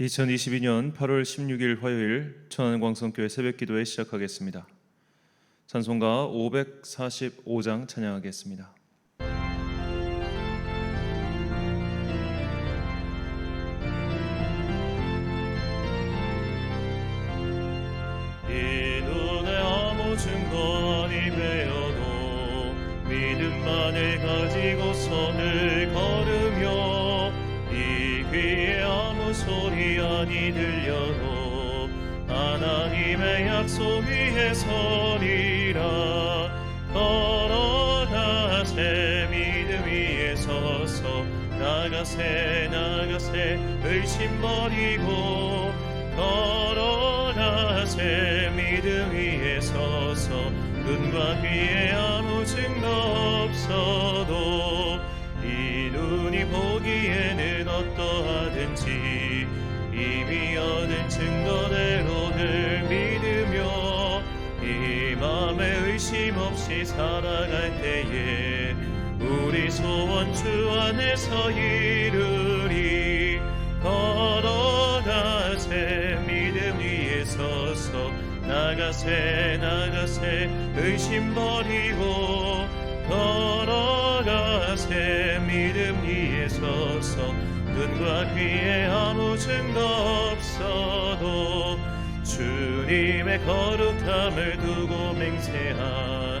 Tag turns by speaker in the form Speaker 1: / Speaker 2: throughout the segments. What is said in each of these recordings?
Speaker 1: 2022년 8월 16일 화요일 천안광성교회 새벽기도회 시작하겠습니다. 찬송가 545장 찬양하겠습니다. 서서 나가세 나가세 의심 버리고 걸어가세. 믿음 위에 서서 눈과 귀에 아무 증거 없어도 이 눈이 보기에는 어떠하든지 이미 얻은 증거대로를 믿으며 이 맘에 의심 없이 살아갈 때에 우리 소원 주 안에서 이루리 걸어가세 믿음 위에 서서 나가세 나가세 의심 버리고 걸어가세 믿음 위에 서서 눈과 귀에 아무 증거 없어도 주님의 거룩함을 두고 맹세하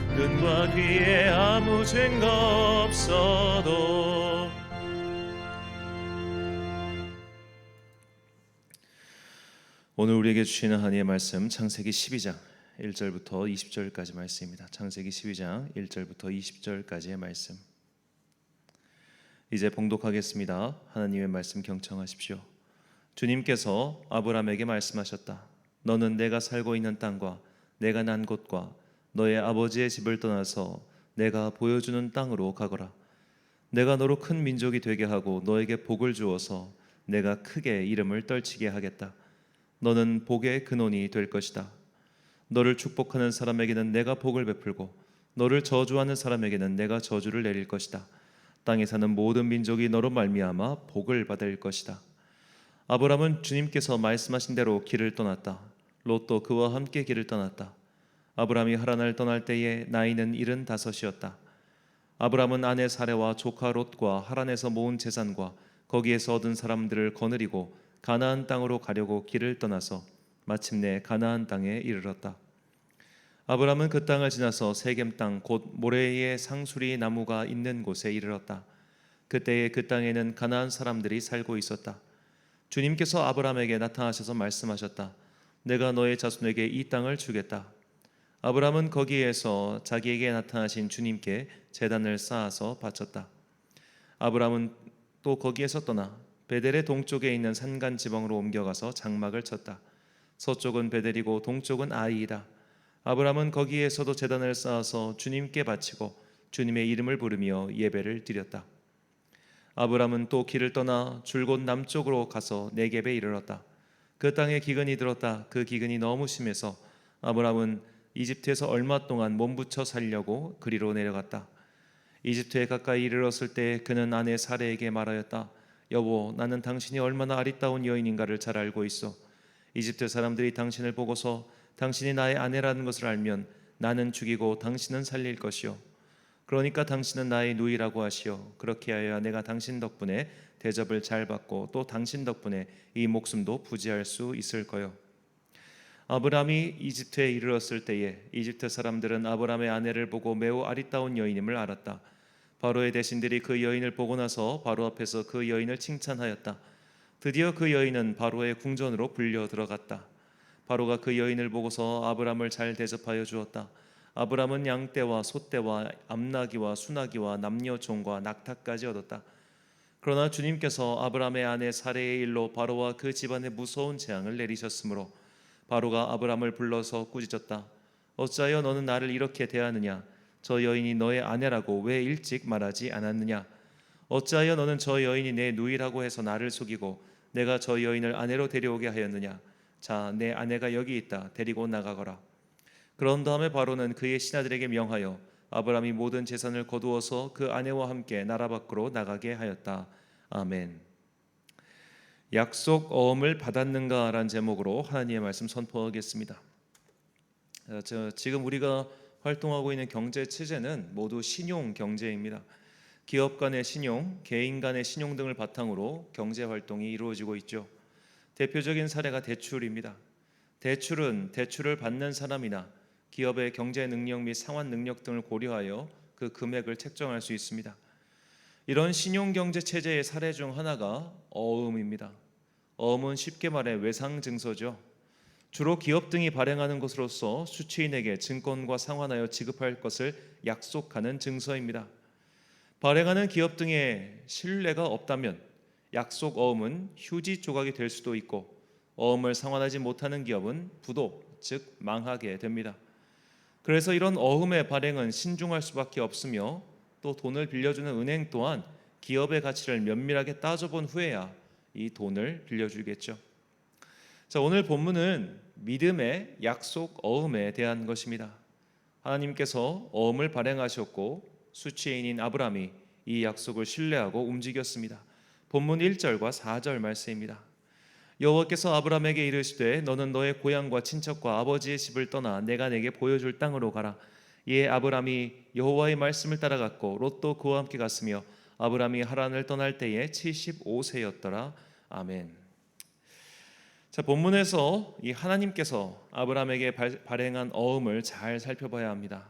Speaker 1: 눈과 귀에 아무 증거 없어도 오늘 우리에게 주시는 하나님의 말씀 창세기 12장 1절부터 20절까지 말씀입니다. 창세기 12장 1절부터 20절까지의 말씀. 이제 봉독하겠습니다. 하나님의 말씀 경청하십시오. 주님께서 아브라함에게 말씀하셨다. 너는 내가 살고 있는 땅과 내가 난 곳과 너의 아버지의 집을 떠나서 내가 보여주는 땅으로 가거라. 내가 너로 큰 민족이 되게 하고 너에게 복을 주어서 내가 크게 이름을 떨치게 하겠다. 너는 복의 근원이 될 것이다. 너를 축복하는 사람에게는 내가 복을 베풀고 너를 저주하는 사람에게는 내가 저주를 내릴 것이다. 땅에 사는 모든 민족이 너로 말미암아 복을 받을 것이다. 아브람은 주님께서 말씀하신 대로 길을 떠났다. 롯도 그와 함께 길을 떠났다. 아브람이 하란을 떠날 때에 나이는 일흔 다섯이었다. 아브람은 아내 사레와 조카 롯과 하란에서 모은 재산과 거기에서 얻은 사람들을 거느리고 가나안 땅으로 가려고 길을 떠나서 마침내 가나안 땅에 이르렀다. 아브람은 그 땅을 지나서 세겜 땅 곧 모레의 상수리 나무가 있는 곳에 이르렀다. 그때에 그 땅에는 가나안 사람들이 살고 있었다. 주님께서 아브람에게 나타나셔서 말씀하셨다. 내가 너의 자손에게 이 땅을 주겠다. 아브람은 거기에서 자기에게 나타나신 주님께 제단을 쌓아서 바쳤다. 아브람은 또 거기에서 떠나 베델의 동쪽에 있는 산간 지방으로 옮겨가서 장막을 쳤다. 서쪽은 베델이고 동쪽은 아이이다. 아브람은 거기에서도 제단을 쌓아서 주님께 바치고 주님의 이름을 부르며 예배를 드렸다. 아브람은 또 길을 떠나 줄곧 남쪽으로 가서 네겝에 이르렀다. 그 땅에 기근이 들었다. 그 기근이 너무 심해서 아브람은 이집트에서 얼마 동안 몸부쳐 살려고 그리로 내려갔다. 이집트에 가까이 이르렀을 때 그는 아내 사레에게 말하였다. 여보, 나는 당신이 얼마나 아리따운 여인인가를 잘 알고 있어. 이집트 사람들이 당신을 보고서 당신이 나의 아내라는 것을 알면 나는 죽이고 당신은 살릴 것이요. 그러니까 당신은 나의 누이라고 하시오. 그렇게 하여야 내가 당신 덕분에 대접을 잘 받고 또 당신 덕분에 이 목숨도 부지할 수 있을 거요. 아브람이 이집트에 이르렀을 때에 이집트 사람들은 아브람의 아내를 보고 매우 아리따운 여인임을 알았다. 바로의 대신들이 그 여인을 보고 나서 바로 앞에서 그 여인을 칭찬하였다. 드디어 그 여인은 바로의 궁전으로 불려 들어갔다. 바로가 그 여인을 보고서 아브람을 잘 대접하여 주었다. 아브람은 양떼와 소떼와 암나기와 수나기와 남녀 종과 낙타까지 얻었다. 그러나 주님께서 아브람의 아내 사레의 일로 바로와 그 집안에 무서운 재앙을 내리셨으므로 바로가 아브람을 불러서 꾸짖었다. 어찌하여 너는 나를 이렇게 대하느냐? 저 여인이 너의 아내라고 왜 일찍 말하지 않았느냐? 어찌하여 너는 저 여인이 내 누이라고 해서 나를 속이고 내가 저 여인을 아내로 데려오게 하였느냐? 자, 내 아내가 여기 있다. 데리고 나가거라. 그런 다음에 바로는 그의 신하들에게 명하여 아브람이 모든 재산을 거두어서 그 아내와 함께 나라 밖으로 나가게 하였다. 아멘. 약속 어음을 받았는가라는 제목으로 하나님의 말씀 선포하겠습니다. 어, 저, 지금 우리가 활동하고 있는 경제 체제는 모두 신용 경제입니다. 기업 간의 신용, 개인 간의 신용 등을 바탕으로 경제 활동이 이루어지고 있죠. 대표적인 사례가 대출입니다. 대출은 대출을 받는 사람이나 기업의 경제 능력 및 상환 능력 등을 고려하여 그 금액을 책정할 수 있습니다. 이런 신용 경제 체제의 사례 중 하나가 어음입니다. 어음은 쉽게 말해 외상 증서죠. 주로 기업 등이 발행하는 것으로서 수취인에게 증권과 상환하여 지급할 것을 약속하는 증서입니다. 발행하는 기업 등의 신뢰가 없다면 약속 어음은 휴지 조각이 될 수도 있고 어음을 상환하지 못하는 기업은 부도 즉 망하게 됩니다. 그래서 이런 어음의 발행은 신중할 수밖에 없으며 또 돈을 빌려주는 은행 또한 기업의 가치를 면밀하게 따져본 후에야 이 돈을 빌려주겠죠. 자, 오늘 본문은 믿음의 약속 어음에 대한 것입니다. 하나님께서 어음을 발행하셨고 수치인인 아브라함이 이 약속을 신뢰하고 움직였습니다. 본문 1절과 4절 말씀입니다. 여호와께서 아브라함에게 이르시되 너는 너의 고향과 친척과 아버지의 집을 떠나 내가 내게 보여줄 땅으로 가라. 이에 아브라함이 여호와의 말씀을 따라갔고 롯도 그와 함께 갔으며 아브라함이 하란을 떠날 때에 75세였더라. 아멘. 자 본문에서 이 하나님께서 아브라함에게 발, 발행한 어음을 잘 살펴봐야 합니다.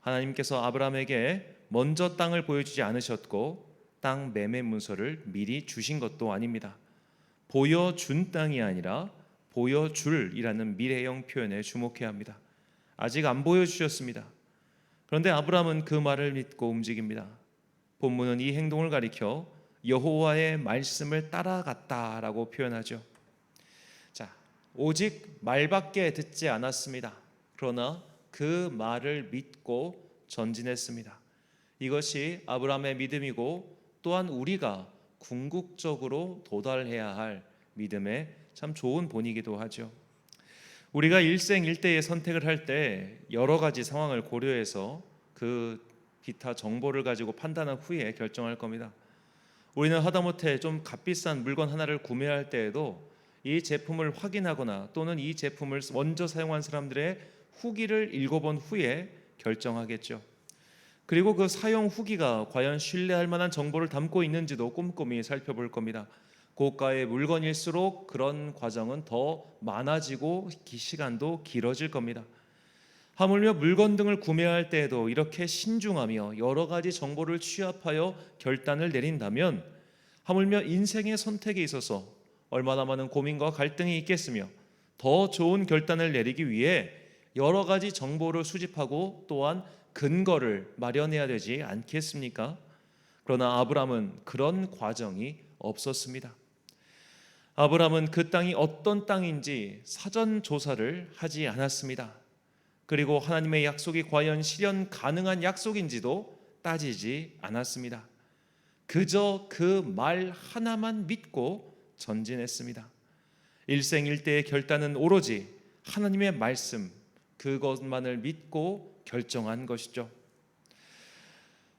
Speaker 1: 하나님께서 아브라함에게 먼저 땅을 보여주지 않으셨고 땅 매매 문서를 미리 주신 것도 아닙니다. 보여준 땅이 아니라 보여줄이라는 미래형 표현에 주목해야 합니다. 아직 안 보여주셨습니다. 그런데 아브라함은 그 말을 믿고 움직입니다. 본문은 이 행동을 가리켜 여호와의 말씀을 따라갔다라고 표현하죠. 자, 오직 말밖에 듣지 않았습니다. 그러나 그 말을 믿고 전진했습니다. 이것이 아브라함의 믿음이고 또한 우리가 궁극적으로 도달해야 할 믿음의 참 좋은 본이기도 하죠. 우리가 일생 일대의 선택을 할 때 여러 가지 상황을 고려해서 그 기타 정보를 가지고 판단한 후에 결정할 겁니다. 우리는 하다못해 좀 값비싼 물건 하나를 구매할 때에도 이 제품을 확인하거나 또는 이 제품을 먼저 사용한 사람들의 후기를 읽어본 후에 결정하겠죠. 그리고 그 사용 후기가 과연 신뢰할 만한 정보를 담고 있는지도 꼼꼼히 살펴볼 겁니다. 고가의 물건일수록 그런 과정은 더 많아지고 시간도 길어질 겁니다. 하물며 물건 등을 구매할 때에도 이렇게 신중하며 여러 가지 정보를 취합하여 결단을 내린다면 하물며 인생의 선택에 있어서 얼마나 많은 고민과 갈등이 있겠으며 더 좋은 결단을 내리기 위해 여러 가지 정보를 수집하고 또한 근거를 마련해야 되지 않겠습니까? 그러나 아브람은 그런 과정이 없었습니다. 아브람은 그 땅이 어떤 땅인지 사전 조사를 하지 않았습니다. 그리고 하나님의 약속이 과연 실현 가능한 약속인지도 따지지 않았습니다. 그저 그 말 하나만 믿고 전진했습니다. 일생일대의 결단은 오로지 하나님의 말씀 그것만을 믿고 결정한 것이죠.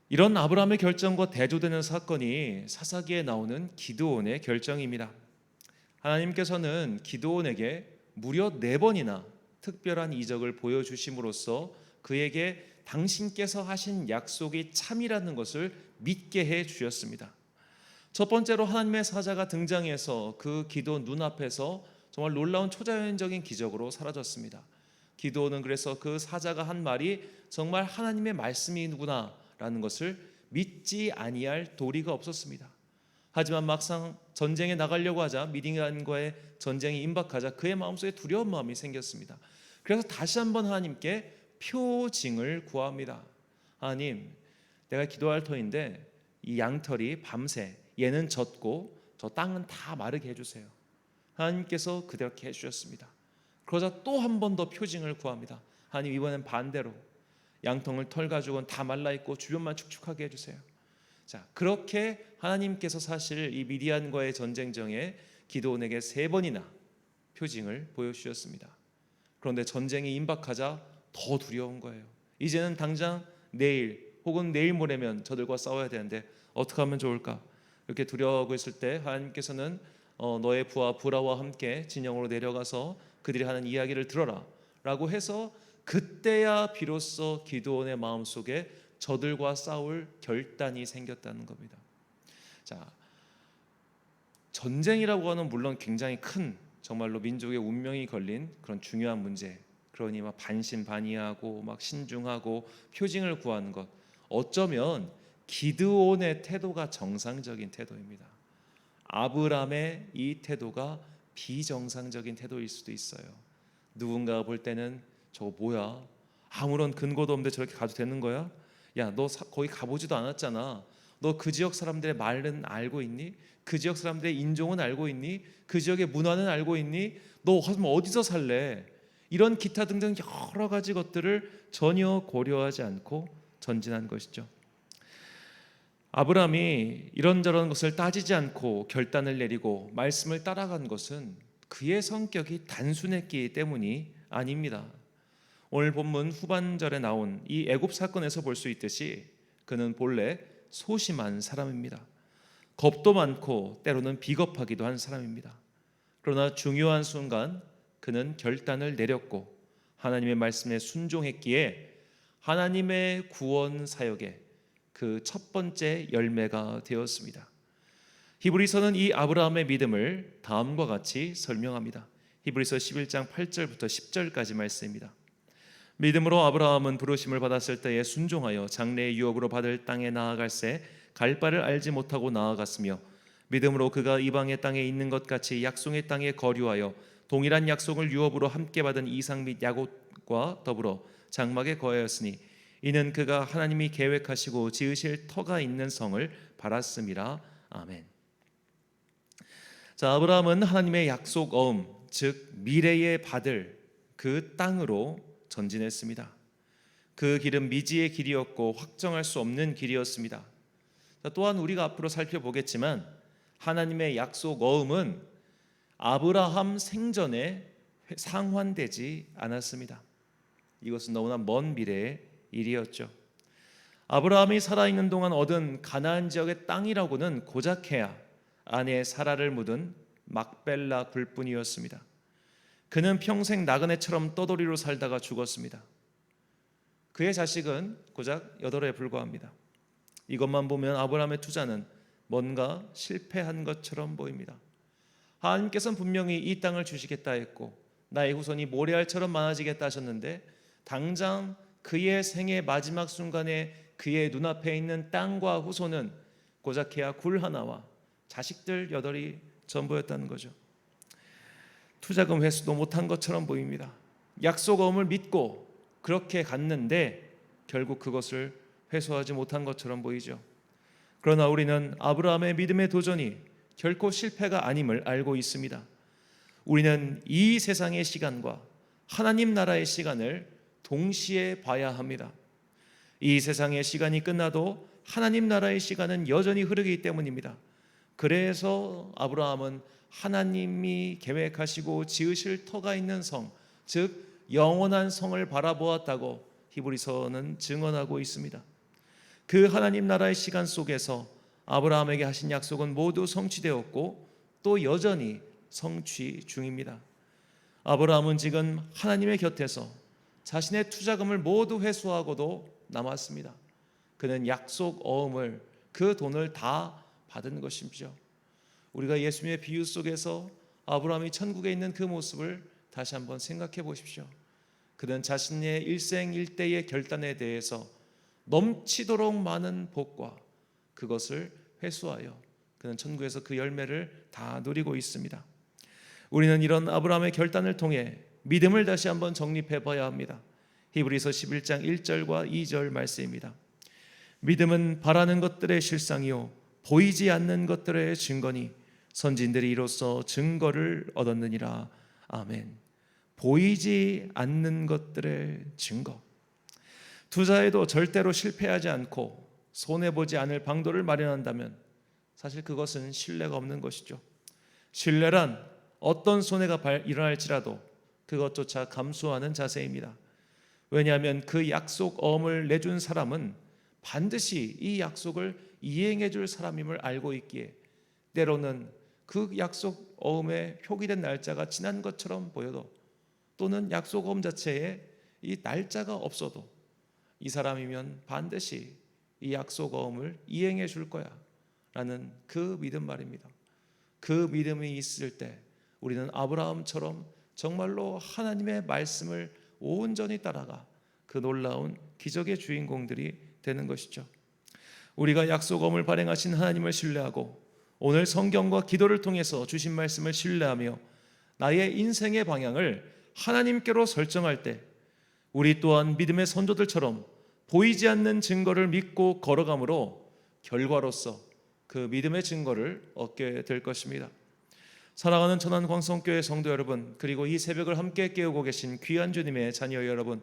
Speaker 1: 이런 아브라함의 결정과 대조되는 사건이 사사기에 나오는 기드온의 결정입니다. 하나님께서는 기드온에게 무려 네 번이나 특별한 이적을 보여주심으로써 그에게 당신께서 하신 약속이 참이라는 것을 믿게 해 주셨습니다. 첫 번째로 하나님의 사자가 등장해서 그 기도 눈앞에서 정말 놀라운 초자연적인 기적으로 사라졌습니다. 기도는 그래서 그 사자가 한 말이 정말 하나님의 말씀이구나라는 것을 믿지 아니할 도리가 없었습니다. 하지만 막상 전쟁에 나가려고 하자 미디안과의 전쟁이 임박하자 그의 마음속에 두려운 마음이 생겼습니다. 그래서 다시 한번 하나님께 표징을 구합니다. 하나님, 내가 기도할 터인데 이 양털이 밤새 얘는 젖고 저 땅은 다 마르게 해주세요. 하나님께서 그렇게 해주셨습니다. 그러자 또 한 번 더 표징을 구합니다. 하나님 이번엔 반대로 양통을 털 가지고는 다 말라 있고 주변만 축축하게 해주세요. 자 그렇게 하나님께서 사실 이 미디안과의 전쟁정에 기도원에게 세 번이나 표징을 보여주셨습니다. 그런데 전쟁이 임박하자 더 두려운 거예요. 이제는 당장 내일 혹은 내일 모레면 저들과 싸워야 되는데 어떻게 하면 좋을까? 이렇게 두려워하고 있을 때 하나님께서는 어, 너의 부하 부라와 함께 진영으로 내려가서 그들이 하는 이야기를 들어라 라고 해서 그때야 비로소 기도원의 마음 속에 저들과 싸울 결단이 생겼다는 겁니다. 자, 전쟁이라고 하는 물론 굉장히 큰 정말로 민족의 운명이 걸린 그런 중요한 문제. 그러니 막 반신반의하고 막 신중하고 표징을 구하는 것. 어쩌면 기드온의 태도가 정상적인 태도입니다. 아브람의 이 태도가 비정상적인 태도일 수도 있어요. 누군가 볼 때는 저거 뭐야? 아무런 근거도 없는데 저렇게 가도 되는 거야? 야, 너 사- 거기 가보지도 않았잖아. 너 그 지역 사람들의 말은 알고 있니? 그 지역 사람들의 인종은 알고 있니? 그 지역의 문화는 알고 있니? 너 어디서 살래? 이런 기타 등등 여러 가지 것들을 전혀 고려하지 않고 전진한 것이죠. 아브라함이 이런저런 것을 따지지 않고 결단을 내리고 말씀을 따라간 것은 그의 성격이 단순했기 때문이 아닙니다. 오늘 본문 후반절에 나온 이 애굽 사건에서 볼 수 있듯이 그는 본래 소심한 사람입니다. 겁도 많고 때로는 비겁하기도 한 사람입니다. 그러나 중요한 순간 그는 결단을 내렸고 하나님의 말씀에 순종했기에 하나님의 구원 사역에 그 첫 번째 열매가 되었습니다. 히브리서는 이 아브라함의 믿음을 다음과 같이 설명합니다. 히브리서 11장 8절부터 10절까지 말씀입니다. 믿음으로 아브라함은 부르심을 받았을 때에 순종하여 장래의 유업으로 받을 땅에 나아갈새 갈 바를 알지 못하고 나아갔으며 믿음으로 그가 이방의 땅에 있는 것 같이 약속의 땅에 거류하여 동일한 약속을 유업으로 함께 받은 이삭 및 야곱과 더불어 장막에 거하였으니 이는 그가 하나님이 계획하시고 지으실 터가 있는 성을 바랐음이라 아멘. 자 아브라함은 하나님의 약속 어음 즉 미래에 받을 그 땅으로 전진했습니다. 그 길은 미지의 길이었고 확정할 수 없는 길이었습니다. 자, 또한 우리가 앞으로 살펴보겠지만 하나님의 약속 어음은 아브라함 생전에 상환되지 않았습니다. 이것은 너무나 먼 미래의 일이었죠. 아브라함이 살아있는 동안 얻은 가나안 지역의 땅이라고는 고작해야 아내 사라를 묻은 막벨라 굴뿐이었습니다. 그는 평생 나그네처럼 떠돌이로 살다가 죽었습니다. 그의 자식은 고작 여덟에 불과합니다. 이것만 보면 아브라함의 투자는 뭔가 실패한 것처럼 보입니다. 하나님께서는 분명히 이 땅을 주시겠다 했고 나의 후손이 모래알처럼 많아지겠다 하셨는데 당장 그의 생의 마지막 순간에 그의 눈앞에 있는 땅과 후손은 고작해야 굴 하나와 자식들 여덟이 전부였다는 거죠. 투자금 회수도 못한 것처럼 보입니다. 약속음을 믿고 그렇게 갔는데 결국 그것을 회수하지 못한 것처럼 보이죠. 그러나 우리는 아브라함의 믿음의 도전이 결코 실패가 아님을 알고 있습니다. 우리는 이 세상의 시간과 하나님 나라의 시간을 동시에 봐야 합니다. 이 세상의 시간이 끝나도 하나님 나라의 시간은 여전히 흐르기 때문입니다. 그래서 아브라함은 하나님이 계획하시고 지으실 터가 있는 성, 즉 영원한 성을 바라보았다고 히브리서는 증언하고 있습니다. 그 하나님 나라의 시간 속에서 아브라함에게 하신 약속은 모두 성취되었고 또 여전히 성취 중입니다. 아브라함은 지금 하나님의 곁에서 자신의 투자금을 모두 회수하고도 남았습니다. 그는 약속 어음을 그 돈을 다 받은 것이죠. 우리가 예수님의 비유 속에서 아브라함이 천국에 있는 그 모습을 다시 한번 생각해 보십시오. 그는 자신의 일생 일대의 결단에 대해서 넘치도록 많은 복과 그것을 회수하여 그는 천국에서 그 열매를 다 누리고 있습니다. 우리는 이런 아브라함의 결단을 통해 믿음을 다시 한번 정립해 봐야 합니다. 히브리서 11장 1절과 2절 말씀입니다. 믿음은 바라는 것들의 실상이요 보이지 않는 것들의 증거니 선진들이 이로써 증거를 얻었느니라. 아멘. 보이지 않는 것들의 증거. 투자에도 절대로 실패하지 않고 손해 보지 않을 방도를 마련한다면 사실 그것은 신뢰가 없는 것이죠. 신뢰란 어떤 손해가 발- 일어날지라도 그것조차 감수하는 자세입니다. 왜냐하면 그 약속 어음을 내준 사람은 반드시 이 약속을 이행해 줄 사람임을 알고 있기에 때로는 그 약속 어음의 표기된 날짜가 지난 것처럼 보여도 또는 약속 어음 자체에 이 날짜가 없어도 이 사람이면 반드시 이 약속 어음을 이행해 줄 거야 라는 그 믿음 말입니다. 그 믿음이 있을 때 우리는 아브라함처럼 정말로 하나님의 말씀을 온전히 따라가 그 놀라운 기적의 주인공들이 되는 것이죠. 우리가 약속음을 발행하신 하나님을 신뢰하고 오늘 성경과 기도를 통해서 주신 말씀을 신뢰하며 나의 인생의 방향을 하나님께로 설정할 때 우리 또한 믿음의 선조들처럼 보이지 않는 증거를 믿고 걸어감으로 결과로서 그 믿음의 증거를 얻게 될 것입니다. 사랑하는 천안 광성교회 성도 여러분, 그리고 이 새벽을 함께 깨우고 계신 귀한 주님의 자녀 여러분,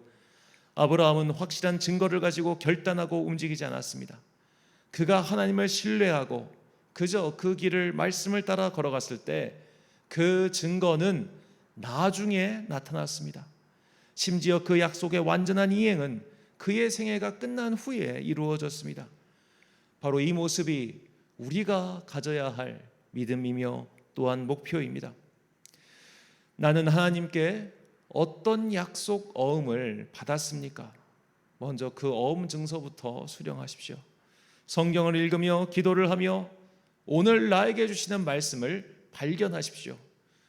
Speaker 1: 아브라함은 확실한 증거를 가지고 결단하고 움직이지 않았습니다. 그가 하나님을 신뢰하고 그저 그 길을 말씀을 따라 걸어갔을 때 그 증거는 나중에 나타났습니다. 심지어 그 약속의 완전한 이행은 그의 생애가 끝난 후에 이루어졌습니다. 바로 이 모습이 우리가 가져야 할 믿음이며 또한 목표입니다. 나는 하나님께 어떤 약속 어음을 받았습니까? 먼저 그 어음 증서부터 수령하십시오. 성경을 읽으며 기도를 하며 오늘 나에게 주시는 말씀을 발견하십시오.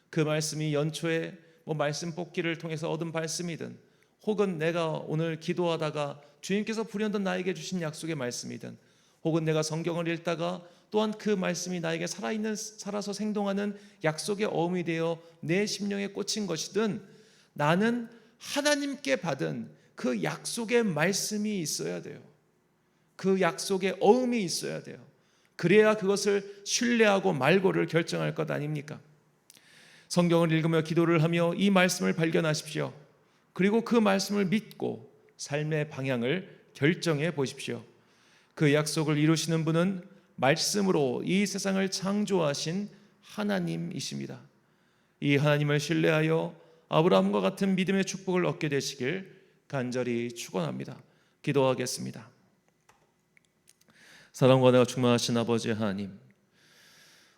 Speaker 1: 그 말씀이 연초에 뭐 말씀 뽑기를 통해서 얻은 말씀이든 혹은 내가 오늘 기도하다가 주님께서 불현듯 나에게 주신 약속의 말씀이든 혹은 내가 성경을 읽다가 또한 그 말씀이 나에게 살아있는 살아서 생동하는 약속의 어음이 되어 내 심령에 꽂힌 것이든 나는 하나님께 받은 그 약속의 말씀이 있어야 돼요. 그 약속의 어음이 있어야 돼요. 그래야 그것을 신뢰하고 말고를 결정할 것 아닙니까? 성경을 읽으며 기도를 하며 이 말씀을 발견하십시오. 그리고 그 말씀을 믿고 삶의 방향을 결정해 보십시오. 그 약속을 이루시는 분은 말씀으로 이 세상을 창조하신 하나님이십니다. 이 하나님을 신뢰하여 아브라함과 같은 믿음의 축복을 얻게 되시길 간절히 축원합니다. 기도하겠습니다. 사랑과 내가 충만하신 아버지 하나님,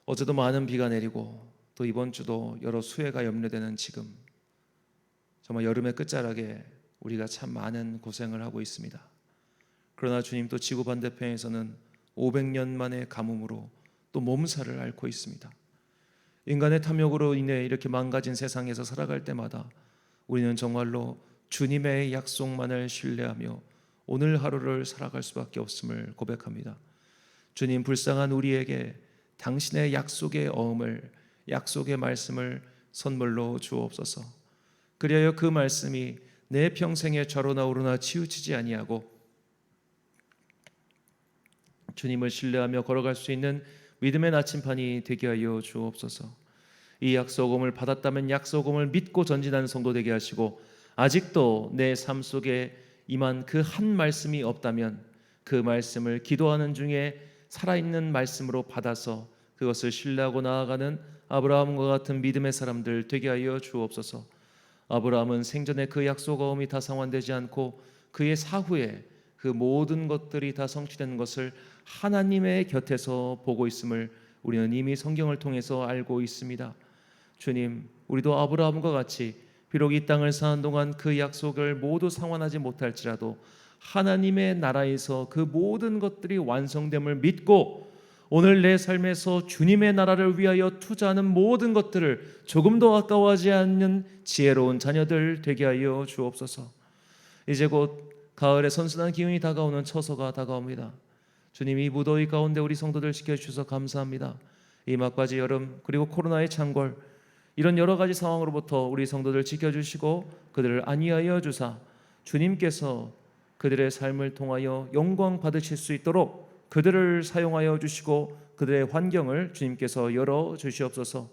Speaker 1: 어제도 많은 비가 내리고 또 이번 주도 여러 수해가 염려되는 지금 정말 여름의 끝자락에 우리가 참 많은 고생을 하고 있습니다. 그러나 주님 또 지구 반대편에서는 500년 만의 가뭄으로 또 몸살을 앓고 있습니다. 인간의 탐욕으로 인해 이렇게 망가진 세상에서 살아갈 때마다 우리는 정말로 주님의 약속만을 신뢰하며 오늘 하루를 살아갈 수밖에 없음을 고백합니다. 주님 불쌍한 우리에게 당신의 약속의 어음을 약속의 말씀을 선물로 주옵소서. 그리하여 그 말씀이 내 평생에 좌로나 우로나 치우치지 아니하고 주님을 신뢰하며 걸어갈 수 있는 믿음의 나침판이 되게 하여 주옵소서. 이 약속음을 받았다면 약속음을 믿고 전진하는 성도 되게 하시고 아직도 내 삶 속에 임한 그 한 말씀이 없다면 그 말씀을 기도하는 중에 살아있는 말씀으로 받아서 그것을 신뢰하고 나아가는 아브라함과 같은 믿음의 사람들 되게 하여 주옵소서. 아브라함은 생전에 그 약속어음이 다 상환되지 않고 그의 사후에 그 모든 것들이 다 성취되는 것을 하나님의 곁에서 보고 있음을 우리는 이미 성경을 통해서 알고 있습니다. 주님, 우리도 아브라함과 같이 비록 이 땅을 사는 동안 그 약속을 모두 상환하지 못할지라도 하나님의 나라에서 그 모든 것들이 완성됨을 믿고 오늘 내 삶에서 주님의 나라를 위하여 투자하는 모든 것들을 조금도 아까워하지 않는 지혜로운 자녀들 되게 하여 주옵소서. 이제 곧 가을의 선선한 기운이 다가오는 처서가 다가옵니다. 주님이 무더위 가운데 우리 성도들 지켜주셔서 감사합니다. 이 막바지 여름 그리고 코로나의 창궐 이런 여러 가지 상황으로부터 우리 성도들 지켜주시고 그들을 안위하여 주사 주님께서 그들의 삶을 통하여 영광 받으실 수 있도록 그들을 사용하여 주시고 그들의 환경을 주님께서 열어 주시옵소서.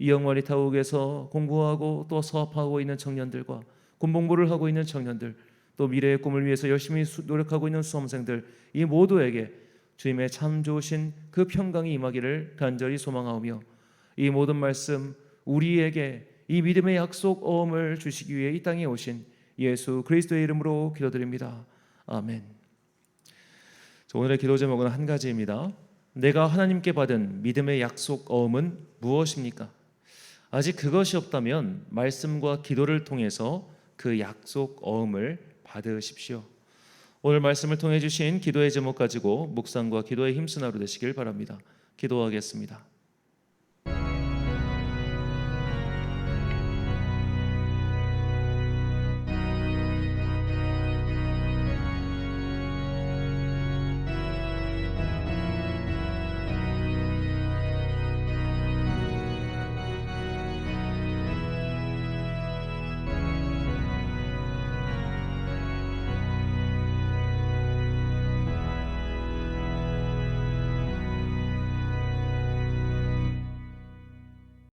Speaker 1: 이영월이 타국에서 공부하고 또 사업하고 있는 청년들과 군복무를 하고 있는 청년들 또 미래의 꿈을 위해서 열심히 수- 노력하고 있는 수험생들 이 모두에게 주님의 참 좋으신 그 평강이 임하기를 간절히 소망하오며 이 모든 말씀 우리에게 이 믿음의 약속 어음을 주시기 위해 이 땅에 오신 예수 그리스도의 이름으로 기도드립니다. 아멘. 자, 오늘의 기도 제목은 한 가지입니다. 내가 하나님께 받은 믿음의 약속 어음은 무엇입니까? 아직 그것이 없다면 말씀과 기도를 통해서 그 약속 어음을 받으십시오. 오늘 말씀을 통해 주신 기도의 제목 가지고 묵상과 기도에 힘쓰는 하루 되시길 바랍니다. 기도하겠습니다.